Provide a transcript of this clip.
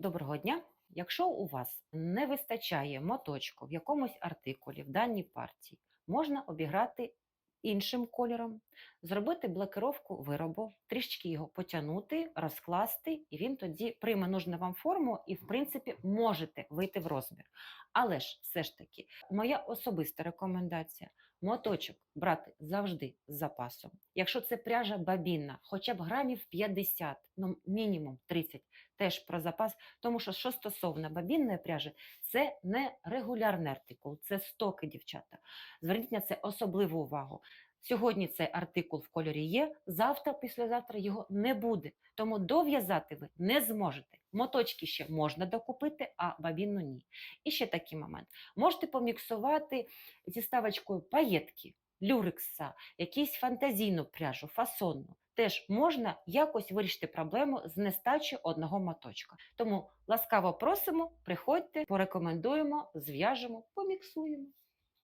Доброго дня! Якщо у вас не вистачає моточку в якомусь артикулі в даній партії, можна обіграти іншим кольором, зробити блокировку виробу, трішки його потягнути, розкласти, і він тоді прийме нужну вам форму, і, в принципі, можете вийти в розмір. Але ж все ж таки, моя особиста рекомендація моточок брати завжди з запасом. Якщо це пряжа бабінна, хоча б грамів 50, ну мінімум 30, теж про запас, тому що що стосовно бабінної пряжі, це не регулярний артикул, це стоки, дівчата. Зверніть на це особливу увагу. Сьогодні цей артикул в кольорі є, завтра, післязавтра його не буде. Тому дов'язати ви не зможете. Моточки ще можна докупити, а бабінну ні. І ще такий момент. Можете поміксувати зі ставочкою паєтки, люрекса, якусь фантазійну пряжу, фасонну. Теж можна якось вирішити проблему з нестачі одного моточка. Тому ласкаво просимо, приходьте, порекомендуємо, зв'яжемо, поміксуємо.